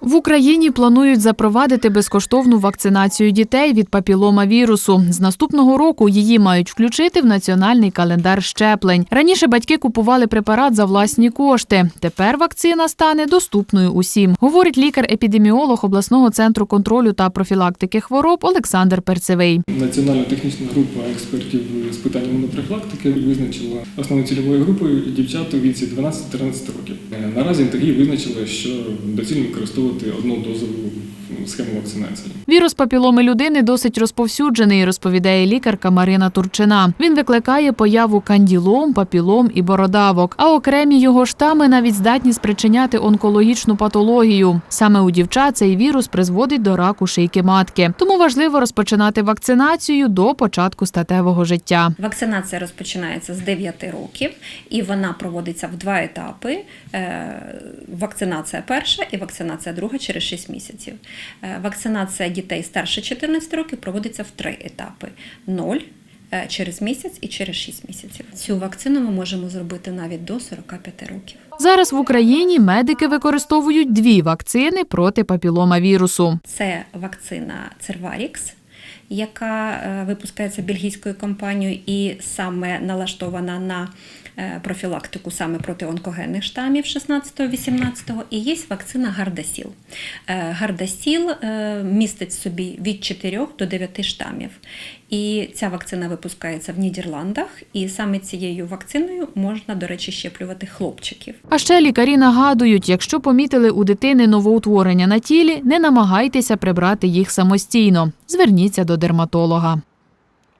В Україні планують запровадити безкоштовну вакцинацію дітей від папіломавірусу. З наступного року її мають включити в національний календар щеплень. Раніше батьки купували препарат за власні кошти. Тепер вакцина стане доступною усім, говорить лікар-епідеміолог обласного центру контролю та профілактики хвороб Олександр Перцевий. Національна технічна група експертів з питань імунопрофілактики визначила основною цільовою групою дівчат у віці 12-13 років. Наразі НТГІ визначили, що доцільно використовувати одну дозову схему вакцинації. Вірус папіломи людини досить розповсюджений, розповідає лікарка Марина Турчина. Він викликає появу канділом, папілом і бородавок. А окремі його штами навіть здатні спричиняти онкологічну патологію. Саме у дівчат цей вірус призводить до раку шийки матки. Тому важливо розпочинати вакцинацію до початку статевого життя. Вакцинація розпочинається з 9 років і вона проводиться в два етапи: Е, вакцинація перша і вакцинація друга через 6 місяців. Е, Вакцинація дітей старше 14 років проводиться в три етапи: 0, е, через місяць і через 6 місяців. Цю вакцину ми можемо зробити навіть до 45 років. Зараз в Україні медики використовують дві вакцини проти папілома вірусу. Це вакцина Cervarix, яка е, випускається бельгійською компанією і саме налаштована на е, профілактику саме проти онкогенних штамів 16-18. І є вакцина Гардасіл. Гардасіл е, містить собі від 4 до 9 штамів. І ця вакцина випускається в Нідерландах, і саме цією вакциною можна, до речі, щеплювати хлопчиків. А ще лікарі нагадують, якщо помітили у дитини новоутворення на тілі, не намагайтеся прибрати їх самостійно. Зверніться до дерматолога.